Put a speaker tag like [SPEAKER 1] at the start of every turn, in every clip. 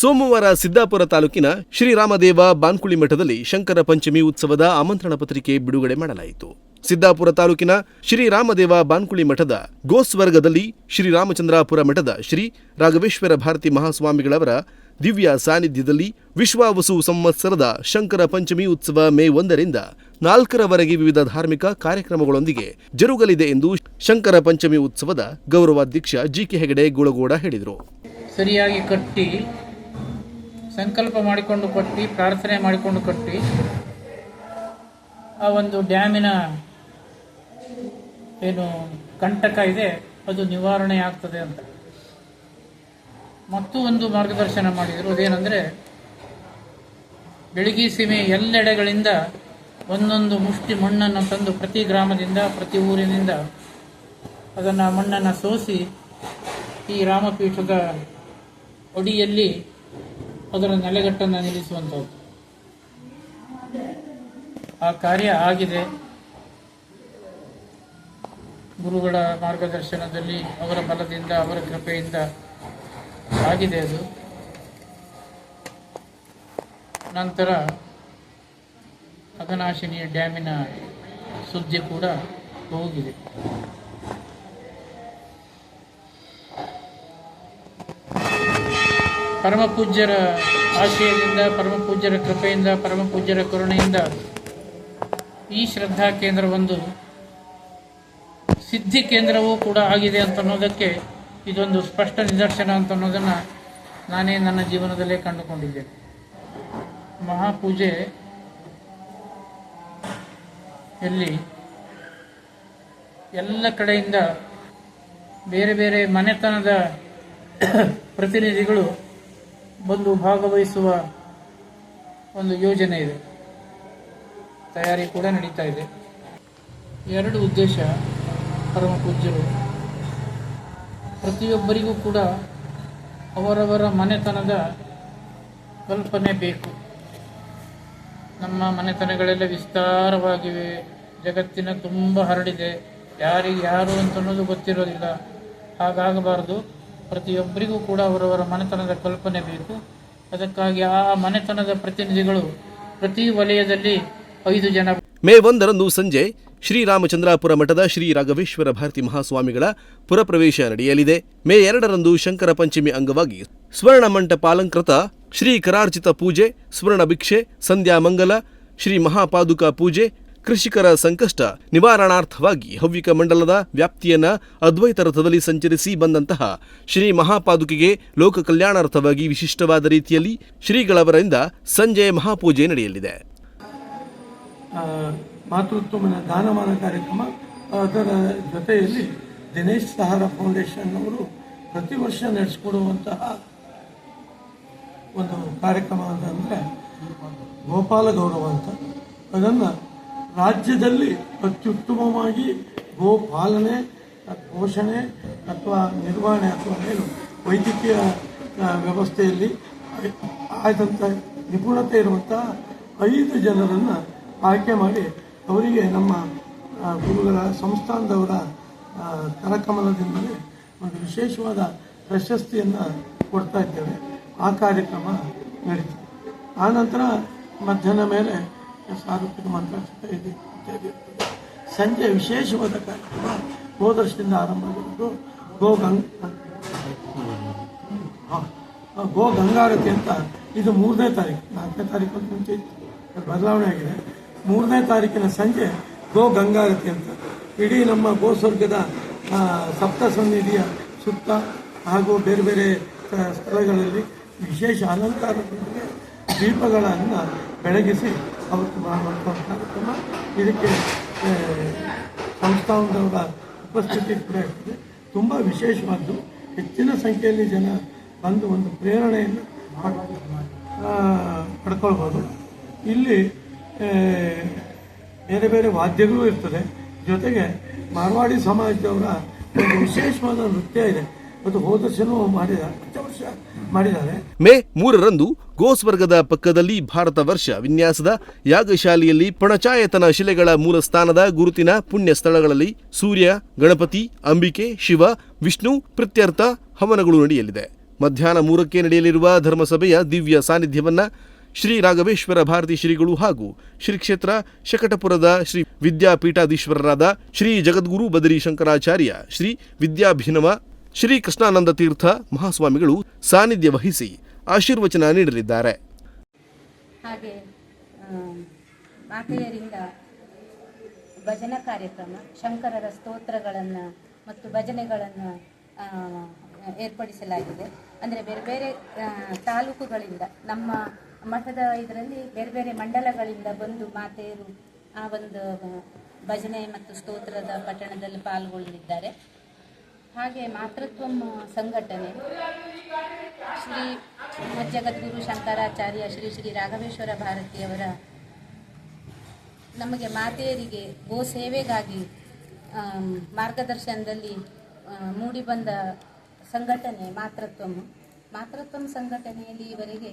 [SPEAKER 1] ಸೋಮವಾರ ಸಿದ್ದಾಪುರ ತಾಲೂಕಿನ ಶ್ರೀರಾಮದೇವ ಬಾನ್ಕುಳಿ ಮಠದಲ್ಲಿ ಶಂಕರ ಪಂಚಮಿ ಉತ್ಸವದ ಆಮಂತ್ರಣ ಪತ್ರಿಕೆ ಬಿಡುಗಡೆ ಮಾಡಲಾಯಿತು. ಸಿದ್ದಾಪುರ ತಾಲೂಕಿನ ಶ್ರೀರಾಮದೇವ ಬಾನ್ಕುಳಿ ಮಠದ ಗೋಸ್ವರ್ಗದಲ್ಲಿ ಶ್ರೀರಾಮಚಂದ್ರಾಪುರ ಮಠದ ಶ್ರೀ ರಾಘವೇಶ್ವರ ಭಾರತಿ ಮಹಾಸ್ವಾಮಿಗಳವರ ದಿವ್ಯ ಸಾನ್ನಿಧ್ಯದಲ್ಲಿ ವಿಶ್ವಾವಸು ಸಂವತ್ಸರದ ಶಂಕರ ಪಂಚಮಿ ಉತ್ಸವ ಮೇ ಒಂದರಿಂದ ನಾಲ್ಕರವರೆಗೆ ವಿವಿಧ ಧಾರ್ಮಿಕ ಕಾರ್ಯಕ್ರಮಗಳೊಂದಿಗೆ ಜರುಗಲಿದೆ ಎಂದು ಶಂಕರ ಪಂಚಮಿ ಉತ್ಸವದ ಗೌರವಾಧ್ಯಕ್ಷ ಜಿಕೆ ಹೆಗಡೆ ಗುಳಗೋಡ ಹೇಳಿದರು.
[SPEAKER 2] ಸರಿಯಾಗಿ ಕಟ್ಟಿ ಸಂಕಲ್ಪ ಮಾಡಿಕೊಂಡು ಕೊಟ್ಟು ಪ್ರಾರ್ಥನೆ ಮಾಡಿಕೊಂಡು ಕೊಟ್ಟು ಆ ಒಂದು ಡ್ಯಾಮಿನ ಏನು ಕಂಟಕ ಇದೆ, ಅದು ನಿವಾರಣೆ ಆಗ್ತದೆ ಅಂತ. ಮತ್ತು ಒಂದು ಮಾರ್ಗದರ್ಶನ ಮಾಡಿದರು. ಅದೇನೆಂದರೆ, ಬೆಳಗಿ ಸೀಮೆ ಎಲ್ಲೆಡೆಗಳಿಂದ ಒಂದೊಂದು ಮುಷ್ಟಿ ಮಣ್ಣನ್ನು ತಂದು ಪ್ರತಿ ಗ್ರಾಮದಿಂದ, ಪ್ರತಿ ಊರಿನಿಂದ ಅದನ್ನು ಮಣ್ಣನ್ನು ಸೋಸಿ ಈ ರಾಮಪೀಠದ ಅಡಿಯಲ್ಲಿ ಅದರ ನೆಲೆಗಟ್ಟನ್ನು ನಿಲ್ಲಿಸುವಂಥದ್ದು. ಆ ಕಾರ್ಯ ಆಗಿದೆ. ಗುರುಗಳ ಮಾರ್ಗದರ್ಶನದಲ್ಲಿ ಅವರ ಬಲದಿಂದ, ಅವರ ಕೃಪೆಯಿಂದ ಆಗಿದೆ ಅದು. ನಂತರ ಅಗನಾಶಿನಿಯ ಡ್ಯಾಮಿನ ಸುದ್ದಿ ಕೂಡ ಹೋಗಿದೆ. ಪರಮ ಪೂಜ್ಯರ ಆಶಯದಿಂದ ಪರಮ ಪೂಜ್ಯರ ಕೃಪೆಯಿಂದ ಪರಮ ಪೂಜ್ಯರ ಕರುಣೆಯಿಂದ ಈ ಶ್ರದ್ಧಾ ಕೇಂದ್ರ ಒಂದು ಸಿದ್ಧಿ ಕೇಂದ್ರವೂ ಕೂಡ ಆಗಿದೆ ಅಂತ ಅನ್ನೋದಕ್ಕೆ ಇದೊಂದು ಸ್ಪಷ್ಟ ನಿದರ್ಶನ ಅಂತ ಅನ್ನೋದನ್ನು ನಾನೇ ನನ್ನ ಜೀವನದಲ್ಲೇ ಕಂಡುಕೊಂಡಿದ್ದೇನೆ ಮಹಾಪೂಜೆ ಎಲ್ಲಿ ಎಲ್ಲ ಕಡೆಯಿಂದ ಬೇರೆ ಬೇರೆ ಮನೆತನದ ಪ್ರತಿನಿಧಿಗಳು ಬಂದು ಭಾಗವಹಿಸುವ ಒಂದು ಯೋಜನೆ ಇದೆ. ತಯಾರಿ ಕೂಡ ನಡೀತಾ ಇದೆ. ಎರಡು ಉದ್ದೇಶ ಪರಮ ಪೂಜ್ಯರು. ಪ್ರತಿಯೊಬ್ಬರಿಗೂ ಕೂಡ ಅವರವರ ಮನೆತನದ ಕಲ್ಪನೆ ಬೇಕು. ನಮ್ಮ ಮನೆತನಗಳೆಲ್ಲ ವಿಸ್ತಾರವಾಗಿವೆ. ಜಗತ್ತಿನ ತುಂಬ ಹರಡಿದೆ. ಯಾರಿಗೆ ಯಾರು ಅಂತ ಅನ್ನೋದು ಗೊತ್ತಿರೋದಿಲ್ಲ. ಹಾಗಾಗಬಾರದು. ಪ್ರತಿಯೊಬ್ಬರಿಗೂ ಕೂಡ ಅವರವರ ಮನೆತನದ ಕಲ್ಪನೆ ಬೇಕು. ಅದಕ್ಕಾಗಿ ಆ ಮನೆತನದ ಪ್ರತಿನಿಧಿಗಳು ಪ್ರತಿ ವಲಯದಲ್ಲಿ ಐದು ಜನ
[SPEAKER 1] ಮೇ ಒಂದರಂದು ಸಂಜೆ ಶ್ರೀರಾಮಚಂದ್ರಾಪುರ ಮಠದ ಶ್ರೀ ರಾಘವೇಶ್ವರ ಭಾರತಿ ಮಹಾಸ್ವಾಮಿಗಳ ಪುರಪ್ರವೇಶ ನಡೆಯಲಿದೆ. ಮೇ ಎರಡರಂದು ಶಂಕರ ಪಂಚಮಿ ಅಂಗವಾಗಿ ಸ್ವರ್ಣ ಮಂಟಪಾಲಂಕೃತ ಶ್ರೀ ಕರಾರ್ಚಿತ ಪೂಜೆ, ಸ್ವರ್ಣ ಭಿಕ್ಷೆ, ಸಂಧ್ಯಾ ಮಂಗಲ, ಶ್ರೀ ಮಹಾಪಾದುಕಾ ಪೂಜೆ ಕೃಷಿಕರ ಸಂಕಷ್ಟ ನಿವಾರಣಾರ್ಥವಾಗಿ ಹವ್ಯಕ ಮಂಡಲದ ವ್ಯಾಪ್ತಿಯನ್ನು ಅದ್ವೈತ ರಥದಲ್ಲಿ ಸಂಚರಿಸಿ ಬಂದಂತಹ ಶ್ರೀ ಮಹಾಪಾದುಕೆಗೆ ಲೋಕ ಕಲ್ಯಾಣಾರ್ಥವಾಗಿ ವಿಶಿಷ್ಟವಾದ ರೀತಿಯಲ್ಲಿ ಶ್ರೀಗಳವರಿಂದ ಸಂಜೆ ಮಹಾಪೂಜೆ ನಡೆಯಲಿದೆ.
[SPEAKER 3] ದಾನಮಾನ ಕಾರ್ಯಕ್ರಮ. ಅದರ ಜೊತೆಯಲ್ಲಿ ದಿನೇಶ್ ಸಹಾರ ಫೌಂಡೇಶನ್ ಅವರು ಪ್ರತಿ ವರ್ಷ ನಡೆಸಿಕೊಡುವಂತಹ ಒಂದು ಕಾರ್ಯಕ್ರಮ ಅಂತಂದರೆ ಗೋಪಾಲ ಗೌರವ ಅಂತ. ಅದನ್ನು ರಾಜ್ಯದಲ್ಲಿ ಅತ್ಯುತ್ತಮವಾಗಿ ಗೋಪಾಲನೆ, ಪೋಷಣೆ ಅಥವಾ ನಿರ್ವಹಣೆ ಅಥವಾ ಏನು ವೈದ್ಯಕೀಯ ವ್ಯವಸ್ಥೆಯಲ್ಲಿ ಆದಂಥ ನಿಪುಣತೆ ಇರುವಂಥ ಐದು ಜನರನ್ನು ಆಯ್ಕೆ ಮಾಡಿ ಅವರಿಗೆ ನಮ್ಮ ಗುರುಗಳ, ಸಂಸ್ಥಾನದವರ ಕರಕಮಲದಿಂದಲೇ ಒಂದು ವಿಶೇಷವಾದ ಪ್ರಶಸ್ತಿಯನ್ನು ಕೊಡ್ತಾ ಇದ್ದೇವೆ. ಆ ಕಾರ್ಯಕ್ರಮ ನಡೀತು ಆನಂತರ ನಂತರ ಮಧ್ಯಾಹ್ನ ಮೇಲೆ ಸಾರ್ವತ್ರಿಕ ಮಂತ್ರಾಕ್ಷತೆ ಸಂಜೆ ವಿಶೇಷವಾದ ಕಾರ್ಯಕ್ರಮ ಗೋದರ್ಶದಿಂದ ಆರಂಭ ಆಗಿರೋದು ಗೋ ಗಂಗಾರತಿ ಅಂತ ಇದು ಮೂರನೇ ತಾರೀಕು, ನಾಲ್ಕನೇ ತಾರೀಕು ಅಂತ ಮುಂಚೆ ಬದಲಾವಣೆ ಆಗಿದೆ. ಮೂರನೇ ತಾರೀಕಿನ ಸಂಜೆ ಗೋ ಗಂಗಾರತಿ ಅಂತ. ಇಡೀ ನಮ್ಮ ಗೋ ಸ್ವರ್ಗದ ಸಪ್ತ ಸನ್ನಿಧಿಯ ಸುತ್ತ ಹಾಗೂ ಬೇರೆ ಬೇರೆ ಸ್ಥಳಗಳಲ್ಲಿ ವಿಶೇಷ ಅಲಂಕಾರದೊಂದಿಗೆ ದೀಪಗಳನ್ನು ಬೆಳಗಿಸಿ ಅವತ್ತು ಕಾರ್ಯಕ್ರಮ ಇದಕ್ಕೆ ಸಂಸ್ಥಾನದವರ ಉಪಸ್ಥಿತಿ ಕೂಡ ಇರ್ತದೆ. ತುಂಬ ವಿಶೇಷವಾದ್ದು. ಹೆಚ್ಚಿನ ಸಂಖ್ಯೆಯಲ್ಲಿ ಜನ ಬಂದು ಒಂದು ಪ್ರೇರಣೆಯನ್ನು ಪಡ್ಕೊಳ್ಬೋದು. ಇಲ್ಲಿ ಬೇರೆ ಬೇರೆ ವಾದ್ಯಗಳು ಇರ್ತದೆ. ಜೊತೆಗೆ ಮಾರ್ವಾಡಿ ಸಮಾಜದವರ ಒಂದು ವಿಶೇಷವಾದ ನೃತ್ಯ ಇದೆ. ಅದು ಹೋದ ಮಾಡಿದ ಮಾಡಿದ್ದಾರೆ.
[SPEAKER 1] ಮೇ ಮೂರರಂದು ಗೋಸ್ವರ್ಗದ ಪಕ್ಕದಲ್ಲಿ ಭಾರತ ವರ್ಷ ವಿನ್ಯಾಸದ ಯಾಗಶಾಲೆಯಲ್ಲಿ ಪಣಚಾಯತನ ಶಿಲೆಗಳ ಮೂಲ ಸ್ಥಾನದ ಗುರುತಿನ ಪುಣ್ಯ ಸ್ಥಳಗಳಲ್ಲಿ ಸೂರ್ಯ, ಗಣಪತಿ, ಅಂಬಿಕೆ, ಶಿವ, ವಿಷ್ಣು, ಪ್ರತ್ಯರ್ಥ ಹವನಗಳು ನಡೆಯಲಿದೆ. ಮಧ್ಯಾಹ್ನ ಮೂರಕ್ಕೆ ನಡೆಯಲಿರುವ ಧರ್ಮಸಭೆಯ ದಿವ್ಯ ಸಾನ್ನಿಧ್ಯವನ್ನು ಶ್ರೀ ರಾಘವೇಶ್ವರ ಭಾರತಿ ಶ್ರೀಗಳು ಹಾಗೂ ಶ್ರೀ ಕ್ಷೇತ್ರ ಶಕಟಪುರದ ಶ್ರೀ ವಿದ್ಯಾಪೀಠಾಧೀಶ್ವರರಾದ ಶ್ರೀ ಜಗದ್ಗುರು ಬದರಿ ಶಂಕರಾಚಾರ್ಯ, ಶ್ರೀ ವಿದ್ಯಾಭಿನವ ಶ್ರೀ ಕೃಷ್ಣಾನಂದ ತೀರ್ಥ ಮಹಾಸ್ವಾಮಿಗಳು ಸಾನ್ನಿಧ್ಯ ವಹಿಸಿ ಆಶೀರ್ವಚನ ನೀಡಲಿದ್ದಾರೆ.
[SPEAKER 4] ಹಾಗೆ ಮಾತೆಯರಿಂದ ಭಜನಾ ಕಾರ್ಯಕ್ರಮ, ಶಂಕರರ ಸ್ತೋತ್ರಗಳನ್ನು ಮತ್ತು ಭಜನೆಗಳನ್ನು ಏರ್ಪಡಿಸಲಾಗಿದೆ. ಅಂದರೆ ಬೇರೆ ಬೇರೆ ತಾಲೂಕುಗಳಿಂದ, ನಮ್ಮ ಮಠದ ಇದರಲ್ಲಿ ಬೇರೆ ಬೇರೆ ಮಂಡಲಗಳಿಂದ ಬಂದು ಮಾತೆಯರು ಆ ಒಂದು ಭಜನೆ ಮತ್ತು ಸ್ತೋತ್ರದ ಪಟ್ಟಣದಲ್ಲಿ ಪಾಲ್ಗೊಳ್ಳಲಿದ್ದಾರೆ. ಹಾಗೆ ಮಾತೃತ್ವಂ ಸಂಘಟನೆ. ಶ್ರೀ ಮಜ್ಜಗದ್ಗುರು ಶಂಕರಾಚಾರ್ಯ ಶ್ರೀ ಶ್ರೀ ರಾಘವೇಶ್ವರ ಭಾರತಿಯವರ ನಮಗೆ ಮಾತೆಯರಿಗೆ ಗೋ ಸೇವೆಗಾಗಿ ಮಾರ್ಗದರ್ಶನದಲ್ಲಿ ಮೂಡಿಬಂದ ಸಂಘಟನೆ ಮಾತೃತ್ವಂ. ಮಾತೃತ್ವಂ ಸಂಘಟನೆಯಲ್ಲಿ ಇವರಿಗೆ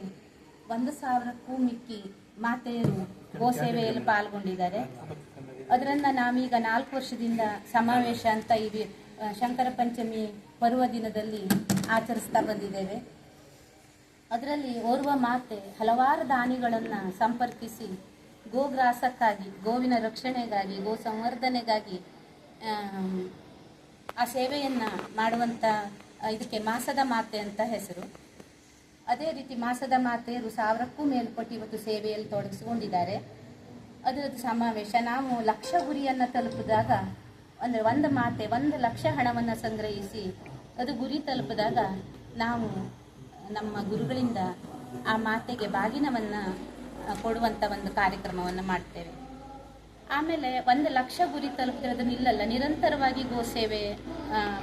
[SPEAKER 4] ಒಂದು ಸಾವಿರಕ್ಕೂ ಮಿಕ್ಕಿ ಮಾತೆಯರು ಗೋ ಸೇವೆಯಲ್ಲಿ ಪಾಲ್ಗೊಂಡಿದ್ದಾರೆ. ಅದರಿಂದ ನಾವೀಗ ನಾಲ್ಕು ವರ್ಷದಿಂದ ಸಮಾವೇಶ ಅಂತ ಈ ವಿ- ಆ, ಶಂಕರ ಪಂಚಮಿ ಪರ್ವ ದಿನದಲ್ಲಿ ಆಚರಿಸ್ತಾ ಬಂದಿದ್ದೇವೆ. ಅದರಲ್ಲಿ ಓರ್ವ ಮಾತೆ ಹಲವಾರು ದಾನಿಗಳನ್ನು ಸಂಪರ್ಕಿಸಿ ಗೋಗ್ರಾಸಕ್ಕಾಗಿ, ಗೋವಿನ ರಕ್ಷಣೆಗಾಗಿ, ಗೋ ಸಂವರ್ಧನೆಗಾಗಿ ಆ ಸೇವೆಯನ್ನು ಮಾಡುವಂಥ ಇದಕ್ಕೆ ಮಾಸದ ಮಾತೆ ಅಂತ ಹೆಸರು. ಅದೇ ರೀತಿ ಮಾಸದ ಮಾತೆಯರು ಸಾವಿರಕ್ಕೂ ಮೇಲ್ಪಟ್ಟು ಇವತ್ತು ಸೇವೆಯಲ್ಲಿ ತೊಡಗಿಸಿಕೊಂಡಿದ್ದಾರೆ. ಅದರದ್ದು ಸಮಾವೇಶ. ನಾವು ಲಕ್ಷ ಗುರಿಯನ್ನು ತಲುಪಿದಾಗ ಅಂದರೆ ಒಂದು ಮಾತೆ, ಒಂದು ಲಕ್ಷ ಹಣವನ್ನು ಸಂಗ್ರಹಿಸಿ ಅದು ಗುರಿ ತಲುಪಿದಾಗ ನಾವು ನಮ್ಮ ಗುರುಗಳಿಂದ ಆ ಮಾತೆಗೆ ಬಾಗಿನವನ್ನು ಕೊಡುವಂಥ ಒಂದು ಕಾರ್ಯಕ್ರಮವನ್ನು ಮಾಡ್ತೇವೆ. ಆಮೇಲೆ ಒಂದು ಲಕ್ಷ ಗುರಿ ತಲುಪಿದ್ರೆ ನಿಲ್ಲಲ್ಲ ನಿರಂತರವಾಗಿ ಗೋ ಸೇವೆ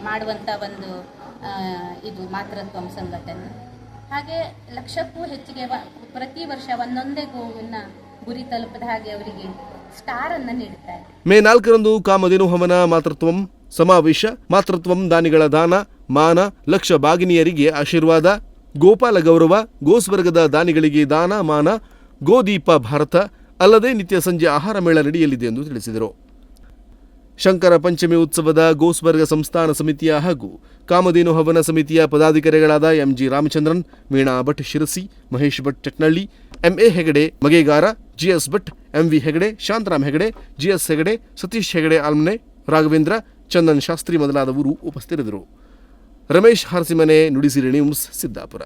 [SPEAKER 4] ಮಾಡುವಂಥ ಒಂದು ಇದು ಮಾತೃತ್ವ ಸಂಘಟನೆ. ಹಾಗೆ ಲಕ್ಷಕ್ಕೂ ಹೆಚ್ಚಿಗೆ ಪ್ರತಿ ವರ್ಷ ಒಂದೊಂದೇ ಗೋವನ್ನು ಗುರಿ ತಲುಪದ ಹಾಗೆ ಅವರಿಗೆ ಸ್ಟಾರನ್ನು ನೀಡುತ್ತಾರೆ.
[SPEAKER 1] ಮೇ ನಾಲ್ಕರಂದು ಕಾಮಧೇನು ಹವನ ಮಾತೃತ್ವಂ ಸಮಾವೇಶ, ಮಾತೃತ್ವಂ ದಾನಿಗಳ ದಾನ, ಮಾನ, ಲಕ್ಷ ಬಾಗಿನಿಯರಿಗೆ ಆಶೀರ್ವಾದ, ಗೋಪಾಲ ಗೌರವ, ಗೋಸ್ವರ್ಗದ ದಾನಿಗಳಿಗೆ ದಾನ, ಮಾನ, ಗೋದೀಪ ಭಾರತ, ಅಲ್ಲದೆ ನಿತ್ಯ ಸಂಜೆ ಆಹಾರ ಮೇಳ ನಡೆಯಲಿದೆ ಎಂದು ತಿಳಿಸಿದರು. ಶಂಕರ ಪಂಚಮಿ ಉತ್ಸವದ ಗೋಸ್ವರ್ಗ ಸಂಸ್ಥಾನ ಸಮಿತಿಯ ಹಾಗೂ ಕಾಮಧೇನು ಹವನ ಸಮಿತಿಯ ಪದಾಧಿಕಾರಿಗಳಾದ MG Ramachandran, Veena Bhat Sirsi, Mahesh Bhat Chatnalli MA Hegde, Magegara GS Bhat M V Hegde, Shantaram Hegde, GS Hegde, Satish Hegde Almane, Raghavendra, Chandan Shastri ಮೊದಲಾದವರು ಉಪಸ್ಥಿತರಿದ್ದರು. ರಮೇಶ್ ಹಾರಸಿಮನೆ, ನುಡಿಸಿರಿ ನ್ಯೂಸ್, ಸಿದ್ದಾಪುರ.